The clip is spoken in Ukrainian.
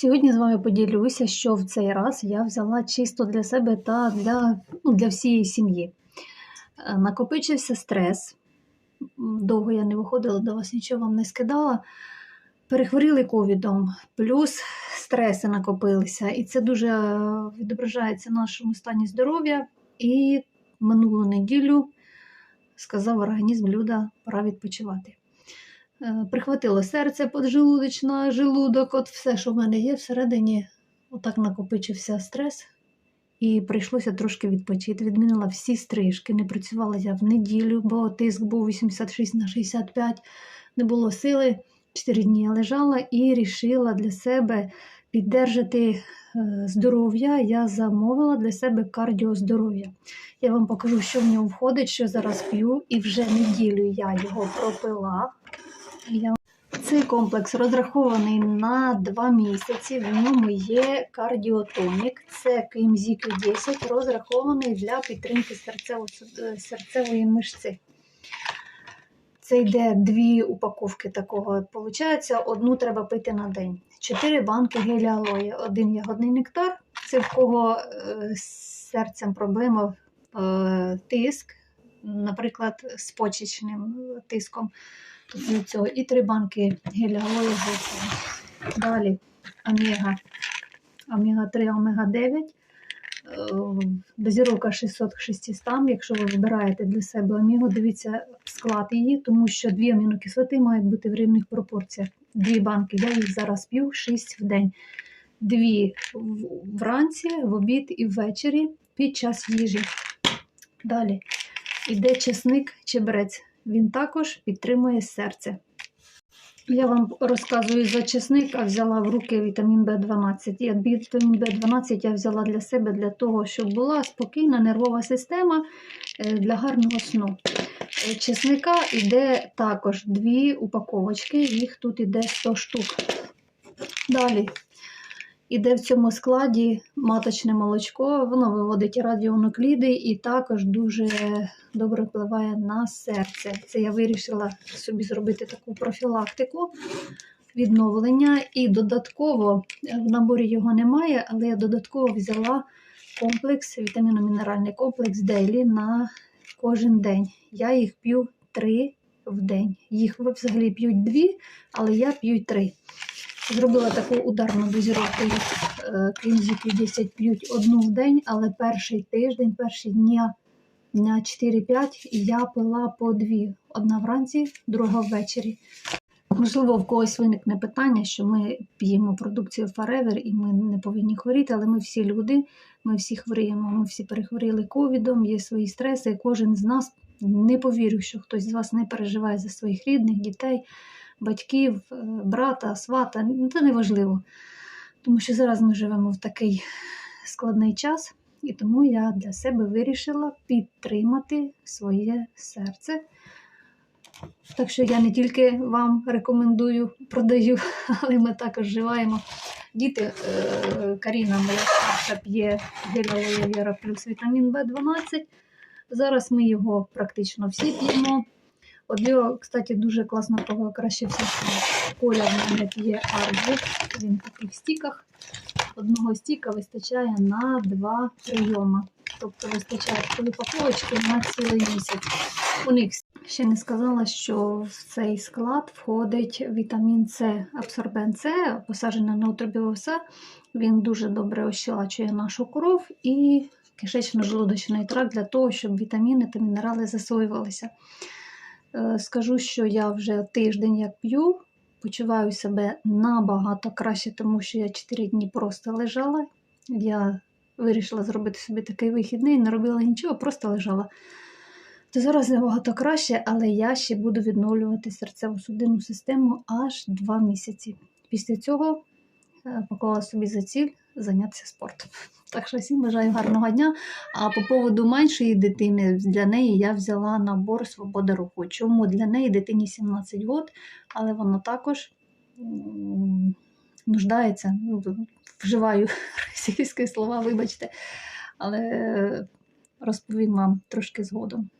Сьогодні з вами поділюся, що в цей раз я взяла чисто для себе та для, ну, для всієї сім'ї. Е, Накопичився стрес. Довго я не виходила до вас, нічого вам не скидала. Перехворіли ковідом, плюс стреси накопилися, і це дуже е, відображається в нашому стані здоров'я. І минулу неділю сказав організм Люда, пора відпочивати. Е, Прихватило серце поджелудочна, желудок, от все, що в мене є всередині, отак накопичився стрес, і прийшлося трошки відпочити. Відмінила всі стрижки, не працювала я в неділю, бо тиск був 86 на 65, не було сили. Чотири дні я лежала і рішила для себе піддержати е, здоров'я. Я замовила для себе кардіоздоров'я. Я вам покажу, що в нього входить, що зараз п'ю, і вже неділю я його пропила. Цей комплекс розрахований на 2 місяці. В ньому є кардіотонік, це Кимзіки 10, розрахований для підтримки серцево- серцевої мишці. Це йде дві упаковки такого. Получається, одну треба пити на день. Чотири банки геля алої, один ягодний нектар. Це в кого е, з серцем проблема е, тиск, наприклад, з почечним тиском. Цього. І три банки геля алої. Далі омега, омега 3, омега 9. Дозіровка 600 к 600. Якщо ви вибираєте для себе омегу, дивіться склад її, тому що дві амінокислоти мають бути в рівних пропорціях. Дві банки, я їх зараз п'ю 6 в день. Дві вранці, в обід і ввечері під час їжі. Далі іде чесник чебрець. Він також підтримує серце. Я вам розказую за чесник, а взяла в руки вітамін В12. І вітамін В12 я взяла для себе для того, щоб була спокійна нервова система е, для гарного сну. Е, Чесника йде також дві упаковочки, їх тут іде 100 штук. Далі іде в цьому складі маточне молочко, воно виводить радіонукліди і також дуже добре впливає на серце. Це я вирішила собі зробити таку профілактику відновлення. І додатково в наборі його немає, але я додатково взяла комплекс, вітаміно-мінеральний комплекс Daily на кожен день. Я їх п'ю три в день. Їх взагалі п'ють дві, але я п'ю три. Зробила таку ударну дозіровку. їх, е, 10 п'ють одну в день, але перший тиждень, перші дня, дня 4-5 я пила по дві. Одна вранці, друга ввечері. Можливо, в когось виникне питання, що ми п'ємо продукцію Forever і ми не повинні хворіти, але ми всі люди, ми всі хворіємо, ми всі перехворіли ковідом, є свої стреси, кожен з нас не повірю, що хтось з вас не переживає за своїх рідних, дітей, батьків, е, брата, свата. Ну, Це не важливо. Тому що зараз ми живемо в такий складний час, і тому я для себе вирішила підтримати своє серце. Так що я не тільки вам рекомендую, продаю, але ми також вживаємо. Діти, е, Каріна, моя старша, п'є гель Віра плюс вітамін В12. Зараз ми його практично всі п'ємо. Його, кстати, дуже класно покращився коля в мене п'є арбуз. Він такий в стіках. Одного стіка вистачає на два прийоми. Тобто вистачає коли упаковочки на цілий місяць. У них ще не сказала, що в цей склад входить вітамін С, абсорбент С, посаджений на утробіоса. Він дуже добре ощелачує нашу кров і кишечно-желудочний тракт для того, щоб вітаміни та мінерали засвоювалися. Е, Скажу, що я вже тиждень як п'ю, почуваю себе набагато краще, тому що я 4 дні просто лежала. Я вирішила зробити собі такий вихідний, не робила нічого, просто лежала. То зараз набагато краще, але я ще буду відновлювати серцево-судинну систему аж 2 місяці. Після цього е, поклала собі за ціль зайнятися спортом. Так що всім бажаю гарного дня. А по поводу меншої дитини, для неї я взяла набор Свобода руху. Чому для неї дитині 17 років, але вона також нуждається, ну, вживаю російські слова, вибачте, але розповім вам трошки згодом.